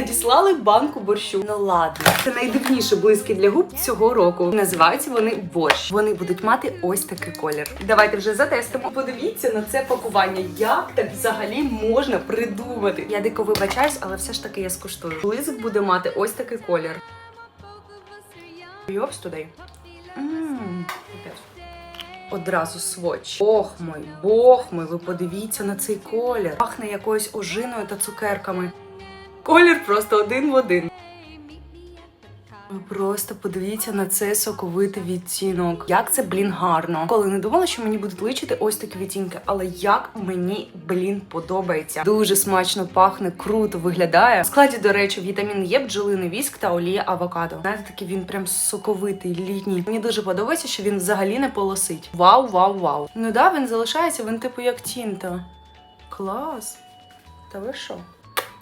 надіслали банку борщу. Ну ладно, це найдивніші блиски для губ цього року. Називаються вони борщ. Вони будуть мати ось такий колір. Давайте вже затестимо. Подивіться на це пакування. Як так взагалі можна придумати? Я дико вибачаюсь, але все ж таки я скуштую. Блиск буде мати ось такий колір. Йопс туди. Одразу своч. Бог мой, бог мой, ви подивіться на цей колір. Пахне якоюсь ожиною та цукерками. Колір просто один в один. Ви просто подивіться на цей соковитий відтінок. Як це, блін, гарно. Коли не думала, що мені будуть личити ось такі відтінки, але як мені, блін, подобається. Дуже смачно пахне, круто виглядає. В складі, до речі, вітамін Є, бджолиний віск та олія авокадо. Знаєте, такий він прям соковитий, літній. Мені дуже подобається, що він взагалі не полосить. Вау, вау, вау. Ну да, він залишається, він типу як тінта. Клас. Та ви що?